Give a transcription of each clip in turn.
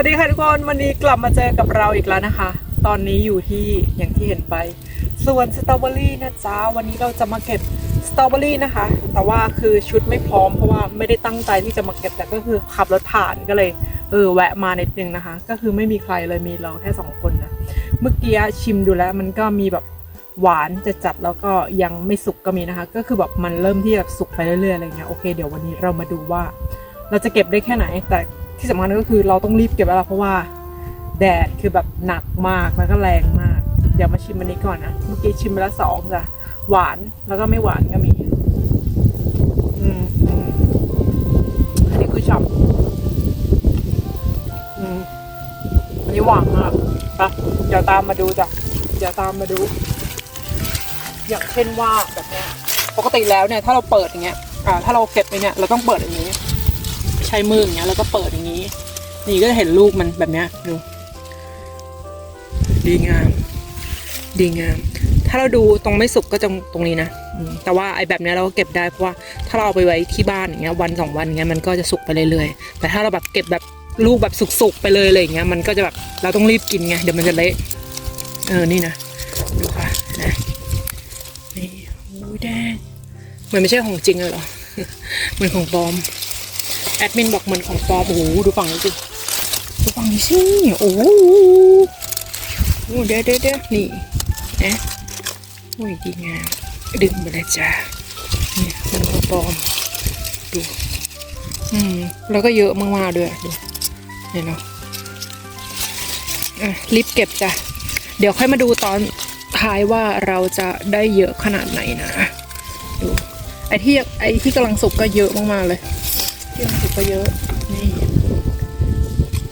วัสดีค่ะทุกคนวันนี้กลับมาเจอกับเราอีกแล้วนะคะ ตอนนี้อยู่ที่อย่างที่เห็นไปสวนสตรอเบอรี่นะจ๊ะวันนี้เราจะมาเก็บสตรอเบอรี่นะคะ แต่ว่าคือชุดไม่พร้อมเพราะว่าไม่ได้ตั้งใจที่จะมาเก็บแต่ก็คือขับรถผ่านก็เลยเออแวะมานิดนึงนะคะ ก็คือไม่มีใครเลยมีเราแค่สองคนนะเมื่อกี้ชิมดูแล้วมันก็มีแบบหวานจะจัดๆแล้วก็ยังไม่สุกก็มีนะคะ ก็คือแบบมันเริ่มที่จะสุกไปเรื่อยๆอะไรเงี้ยโอเคเดี๋ยววันนี้เรามาดูว่า เราจะเก็บได้แค่ไหนแต่ ที่สำคัญก็คือเราต้องรีบเก็บแล้วเพราะว่าแดดคือแบบหนักมากแล้วก็แรงมากเดี๋ยวมาชิมอันนี้ก่อนนะเมื่อกี้ชิมไปแล้วสองจ้ะหวานแล้วก็ไม่หวานก็มีอืมอันนี้คือฉ่ำอืมอันนี้หวานมากปะเดี๋ยวตามมาดูจ้ะเดี๋ยวตามมาดู อย่างเช่นว่าแบบเนี้ยปกติแล้วเนี่ยถ้าเราเปิดอย่างเงี้ยอ่าถ้าเราเก็บไปเนี่ยเราต้องเปิดอย่างนี้ ใช้มืออย่างเงี้ยแล้วก็เปิดอย่างนี้ นี่ก็จะเห็นลูกมันแบบเนี้ยดู ดีงาม ดีงาม ถ้าเราดูตรงไม่สุกก็จะตรงนี้นะแต่ว่าไอ้แบบเนี้ยเราก็เก็บได้เพราะว่าถ้าเราเอาไปไว้ที่บ้านอย่างเงี้ยวันสองวันเงี้ยมันก็จะสุกไปเรื่อยๆแต่ถ้าเราแบบเก็บแบบลูกแบบสุกๆไปเลยอะไรอย่างเงี้ยมันก็จะแบบเราต้องรีบกินไงเดี๋ยวมันจะเละเออนี่นะดูค่ะนะนี่โอ้ยแดงเหมือนไม่ใช่ของจริงเลยหรอเหมือนของปลอม แอดมินบอกเหมือนของปลอมโอ้โหดูฝั่งนี้สิดูฝั่งนี้สิโอ้โหโอ้เดี๋ยวเดี๋ยวเดี๋ยวนี่นะโอ้ยดีงามดึงไปเลยจ้าเนี่ยมันของปลอมดูอืมแล้วก็เยอะมากๆด้วยดูเห็นเนาะอะรีบเก็บจ้ะเดี๋ยวค่อยมาดูตอนท้ายว่าเราจะได้เยอะขนาดไหนนะดูไอ้ที่ไอ้ที่กำลังสุกก็เยอะมากๆเลย ที่กำลังสุกก็เยอะ นี่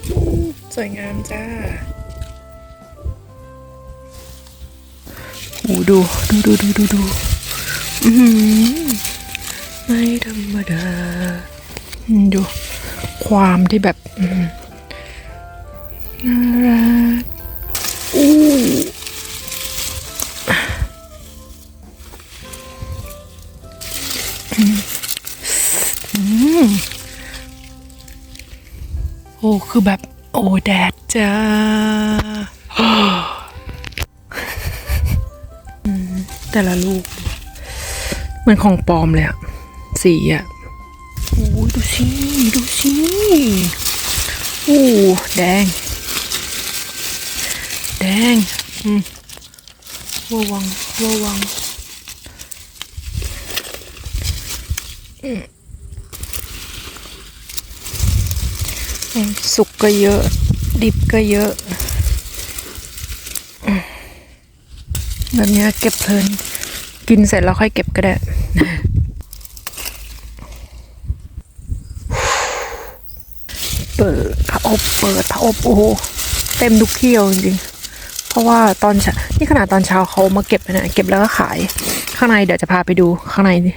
อืมสวยงามจ้าโอ้ดูดูดูดูดูดูอือหือไม่ธรรมดาอืมดูความที่แบบอืมน่ารักอู้อืม โอ้คือแบบ โอ้แดดจ้าแต่ละลูกมือนของปลอมเลยอะสีอะโอ้ดูสิ ดูสิโอ้แดง แดง อืมระวังระวังอืมอืม สุกก็เยอะ ดิบก็เยอะแบบนี้เก็บเพลิน กินเสร็จแล้วค่อยเก็บก็ได้เปิดผ้าอบเปิดผ้าอบโอ้โหเต็มทุกเที่เอาจริงๆเพราะว่าตอนเช้านี่ขนาดตอนเช้าเขามาเก็บนะเก็บแล้วก็ขาย ข้างในเดี๋ยวจะพาไปดูข้างในนี่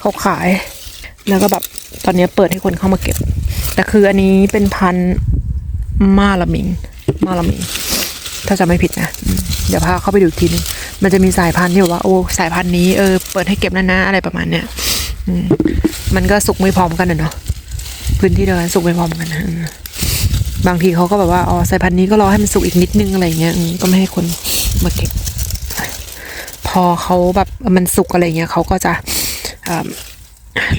เขาขาย แล้วก็แบบตอนนี้เปิดให้คนเข้ามาเก็บ แต่คืออันนี้เป็นพันมาลามิง มาลามิง ถ้าจะไม่ผิดนะ เดี๋ยวพาเข้าไปดูทีนึงมันจะมีสายพันธุ์ที่แบบว่า โอ้ สายพันธุ์นี้เออเปิดให้เก็บนะนะอะไรประมาณเนี้ยอมันก็สุกไม่พร้อมกันเนาะพื้นที่เดียวกันสุกไม่พร้อมกันบางทีเขาก็แบบว่าอ๋อสายพันธุ์นี้ก็รอให้มันสุกอีกนิดนึงอะไรเงี้ยก็ไม่ให้คนมาเก็บ พอเขาแบบมันสุกอะไรเงี้ยเขาก็จะอ่า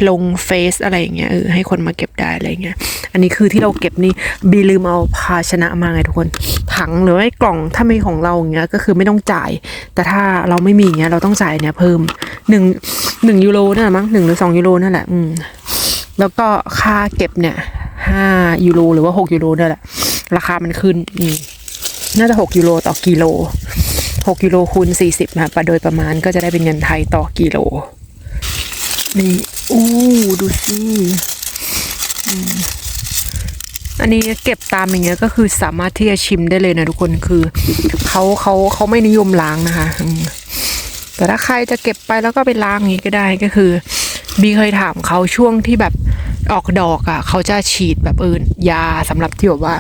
ลงเฟซอะไรอย่างเงี้ยเออให้คนมาเก็บได้อะไรเงี้ย อันนี้คือที่เราเก็บนี่บีลืมเอาภาชนะมาไงทุกคนถังหรือไม่กล่องถ้าไม่ของเราอย่างเงี้ยก็คือไม่ต้องจ่าย แต่ถ้าเราไม่มีเงี้ยเราต้องจ่ายเนี่ยเพิ่มหนึ่งหนึ่งยูโรนั่นแหละมั้งหนึ่งหรือสองยูโรนั่นแหละอืมแล้วก็ค่าเก็บเนี่ยห้ายูโรหรือว่าหกยูโรนั่นแหละ ราคามันขึ้นอืมน่าจะหกยูโรต่อกิโลหกยูโรคูณสี่สิบนะโดยประมาณก็จะได้เป็นเงินไทยต่อกิโล นี่ อู้ดูสิอันนี้เก็บตามอย่างเงี้ยก็คือสามารถที่จะชิมได้เลยนะทุกคนคือเขาเขาเขาไม่นิยมล้างนะคะแต่ถ้าใครจะเก็บไปแล้วก็ไปล้างอย่างงี้ก็ได้ก็คือ บีเคยถามเขาช่วงที่แบบออกดอกอะ่ะเขาจะฉีดแบบเออยาสำหรับที่แบบว่า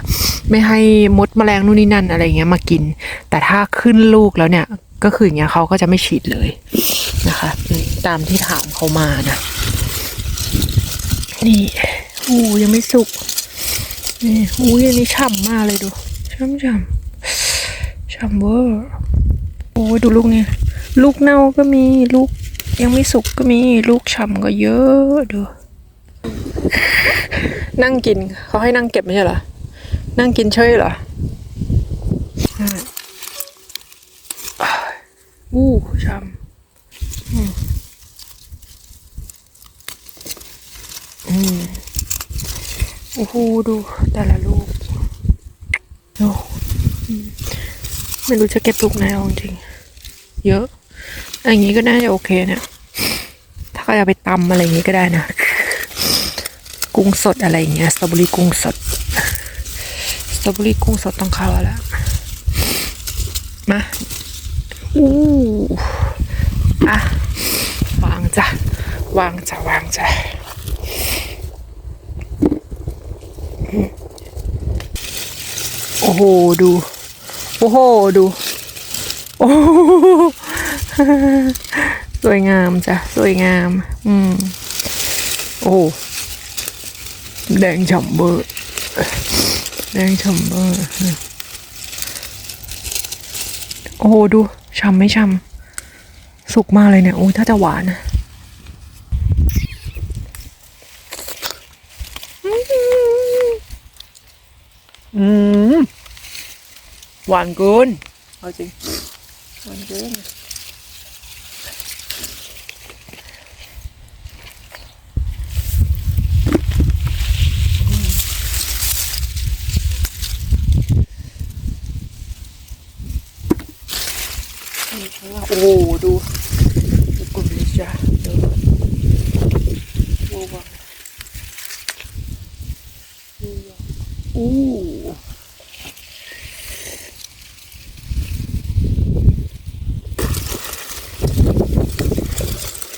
ไม่ให้มดแมลงนู่นนี่นั่นอะไรเงี้ยมากิน แต่ถ้าขึ้นลูกแล้วเนี่ย ก็คืออย่างเงี้ยเขาก็จะไม่ฉีดเลย นะคะ ตามที่ถามเขามานะ นี่อู้ยังไม่สุก นี่อุ้ยอันนี้ฉ่ำมากเลยดูฉ่ำฉ่ำฉ่ำเวอร์โอ้ยดูลูกนี่ลูกเน่าก็มีลูกยังไม่สุกก็มีลูกฉ่ำก็เยอะดูนั่งกินเขาให้นั่งเก็บไม่ใช่เหรอ นั่งกินเฉยเหรออู้ช่ำอืมอืม โอ้โหดูแต่ละลูกโอ้ไม่รู้จะเก็บลูกไหนเอาจริง เยอะ อย่างนี้ก็น่าจะโอเคเนี่ยถ้าเขาจะไปตำอะไรอย่างนี้ก็ได้นะ กุ้งสดอะไรอย่างเงี้ย สตรอเบอรี่กุ้งสด สตรอเบอรี่กุ้งสดต้องเข้าแล้ว มาอู้อะวางจ้ะวางจ้ะวางจ้ะอืมโอ้โหดู โอ้โหดู โอ้โหสวยงามจ้ะ สวยงาม อืม โอ้แดงฉ่ำเบอร์แดงฉ่ำเบอร์โอ้โหดูฉ่ำไม่ฉ่ำสุกมากเลยเนี่ยโอ้ยถ้าจะหวานนะอืม หวานเกินเอาจริงหวานเกินโอ้โหดูดูกลุ่มเลยจ้ะดูว้าวว้าวอู้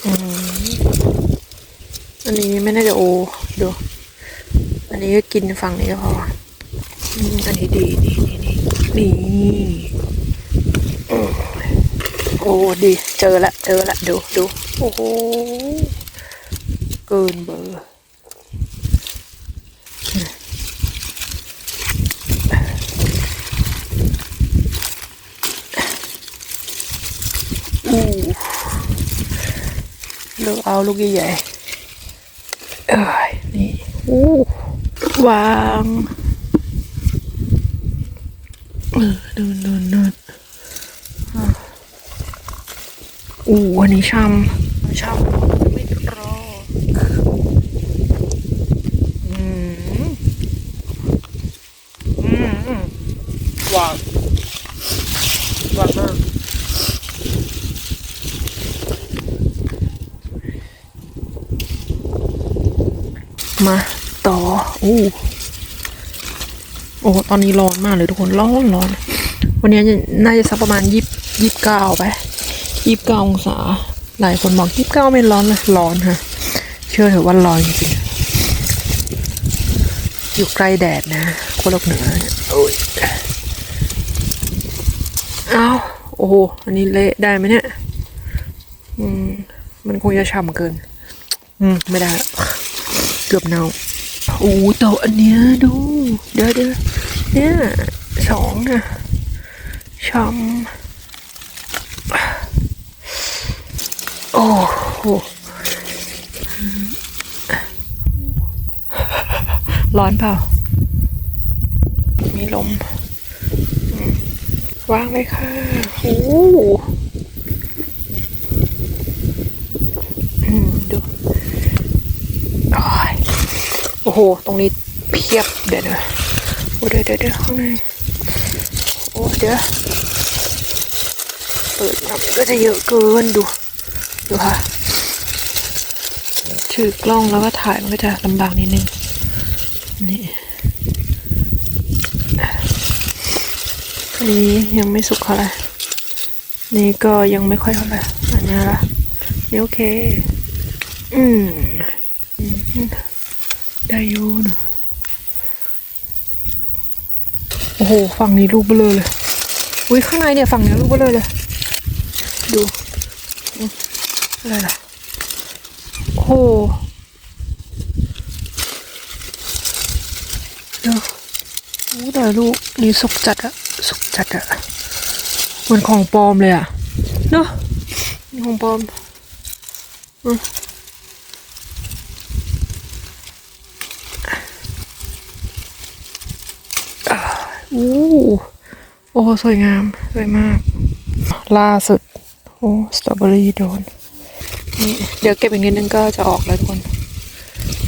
อืมอันนี้ ไม่น่าจะโอดู อันนี้ก็กินฝั่งนี้ก็พออันนี้ดีดีดีดีนี่อืมโอ้ดีเจอละเจอละดูดูโอ้โหเกินเบอร์อู้เลือกเอาลูกใหญ่ ๆเอ้ยนี่อู้วางเออเดินเดินเดินอู้อันนี้ช่ำช่ำไม่รออืมอืมหวานหวานมาก มาต่ออู้โอ้ตอนนี้ร้อนมากเลยทุกคนร้อนร้อน วันนี้น่าจะสักประมาณยี่ยี่สิบเก้าไปยี่สิบเก้าองศา หลายคนบอกยี่สิบเก้าไม่ร้อนเลยร้อนค่ะ เชื่อเถอะว่าร้อนจริงๆอยู่ใกล้แดดนะโคตรโลกเหนือเนี่ยโอ้ยอ้าวโอ้โหอันนี้เละได้ไหมเนี่ย อืม มันคงจะฉ่ำเกิน อืม ไม่ได้ละ เกือบเน่าโอ้แต่อันเนี้ยดู เดี๋ยวเดี๋ยวเนี่ยสองอะช่ำโอ้โหร้อนเปล่า มีลมอืมวางเลยค่ะ โอ้มดูโอ้ยโอ้โห ตรงนี้เพียบเดี๋ยวนะโอ้เดี๋ยวเดี๋ยวเดี๋ยวข้างในโอ้เดี๋ยวเปิดมาก็จะเยอะเกินดู ดูค่ะถือกล้องแล้วก็ถ่ายมันก็จะลำบากนิดนึง นี่อันนี้ยังไม่สุกเท่าไหร่นี่ก็ยังไม่ค่อยเท่าไหร่อันนี้ละนี่โอเค อืม อืม ได้อยู่นะโอ้โห ฝั่งนี้ลูกเบลอเลย อุ้ยข้างในเนี่ยฝั่งนี้ลูกเบลอเลย ดูอะไรล่ะโอ้โหเดี๋ยวโอ้แต่ลูกนี่สุกจัดอะสุกจัดอะเหมือนของปลอมเลยอะเนาะของปลอมอืมอ่าอู้โอ้สวยงาม สวยมาก ล่าสุด โอ้สตรอเบอรี่โดนนี่เดี๋ยวเก็บอีกนิดนึงก็จะออกแล้วทุกคน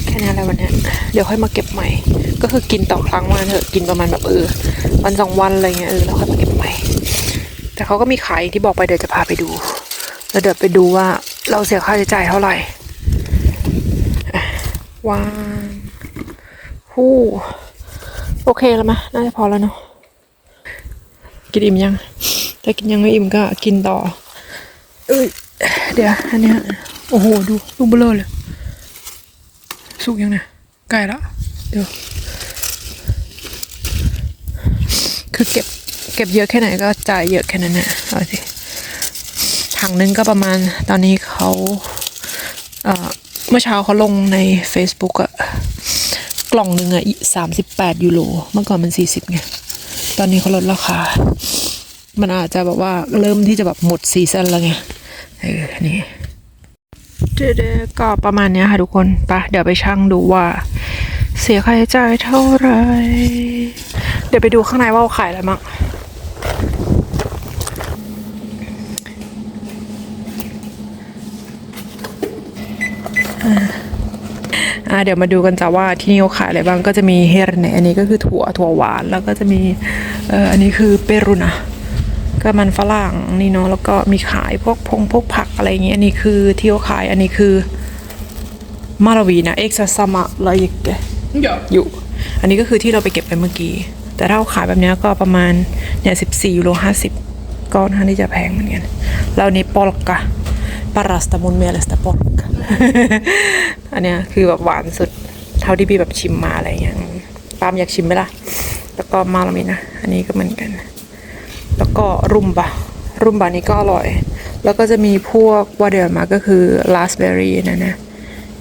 แค่นี้แหละวันนี้เดี๋ยวค่อยมาเก็บใหม่ ก็คือกินต่อครั้งมาเถอะกินประมาณแบบเออวันสองวันอะไรเงี้ยเออแล้วค่อยมาเก็บใหม่ แต่เขาก็มีขายที่บอกไปเดี๋ยวจะพาไปดู แล้วเดี๋ยวไปดูว่าเราเสียค่าใช้จ่ายเท่าไหร่วางหู้ โอเคแล้วมะน่าจะพอแล้วเนาะกินอิ่มยัง ถ้ากินยังไม่อิ่มก็กินต่อ เอ้ย เดี๋ยว อันเนี้ยโอ้โห ดูลูกเบลอเลย สุกยังเนี่ยใกล้ละ เดี๋ยว คือเก็บ เก็บเยอะแค่ไหนก็จ่ายเยอะแค่นั้นแหละเอาสิถังนึงก็ประมาณ ตอนนี้เขาเอ่อเมื่อเช้าเขาลงใน Facebook อะ กล่องหนึ่งอะสามสิบแปดยูโรเมื่อก่อนมันสี่สิบไง ตอนนี้เขาลดราคา มันอาจจะแบบว่าเริ่มที่จะแบบหมดซีซันแล้วไง เออ นี่เดยวๆก็ประมาณเนี้ยค่ะทุกคนปะเดี๋ยวไปชั่งดูว่า เสียค่าใช้จ่ายเท่าไหร่ เดี๋ยวไปดูข้างในว่าเขาขายอะไรมั่งอ่า อ่าเดี๋ยวมาดูกันจ้าว่าที่นี่เขาขายอะไรบ้างก็จะมีเฮรเนอันนี้ก็คือถั่วถั่วหวานแล้วก็จะมีเอ่ออันนี้คือเปรุนะก็มันฝรั่งนี่เนาะแล้วก็มีขายพวกพงพวกผักอะไรอย่างเงี้ยอันนี้คือที่เขาขายอันนี้คือมาลาวีนะเอ็กซ์ซัมะลอยก Ja. อยู่ อันนี้ก็คือที่เราไปเก็บไปเมื่อกี้ แต่ถ้าเราขายแบบเนี้ยก็ประมาณเนี่ยสิบสี่ยูโรห้าสิบก็ค่อนข้างที่จะแพงเหมือนกันแล้วอันนี้ปอลกะปาราสตามุนเมลสตาปอลกะ อันเนี้ยคือแบบหวานสุดเท่าที่พี่แบบชิมมาอะไรอย่างเงี้ยปามอยากชิมไหมล่ะ แล้วก็มาลามีนะ อันนี้ก็เหมือนกัน แล้วก็รุมบะรุมบะนี่ก็อร่อย แล้วก็จะมีพวกว่าเดี๋ยวมาก็คือราสเบอร์รี่นะนะ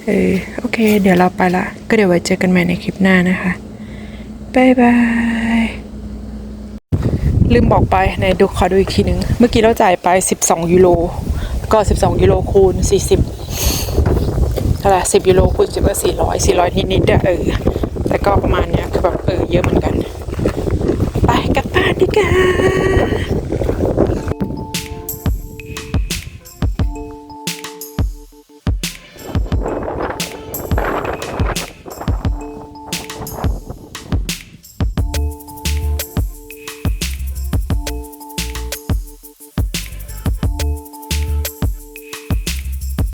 เออโอเค เดี๋ยวเราไปละ ก็เดี๋ยวไว้เจอกันใหม่ในคลิปหน้านะคะบายบาย ลืมบอกไปในดูขอดูอีกทีนึง เมื่อกี้เราจ่ายไป 12 ยูโร ก็ 12 ยูโรคูณ 40 เท่าไหร่10ยูโรคูณสิบก็สี่ร้อยสี่ร้อยนิดๆอะเออแต่ก็ประมาณเนี้ยคือแบบเออเยอะเหมือนกัน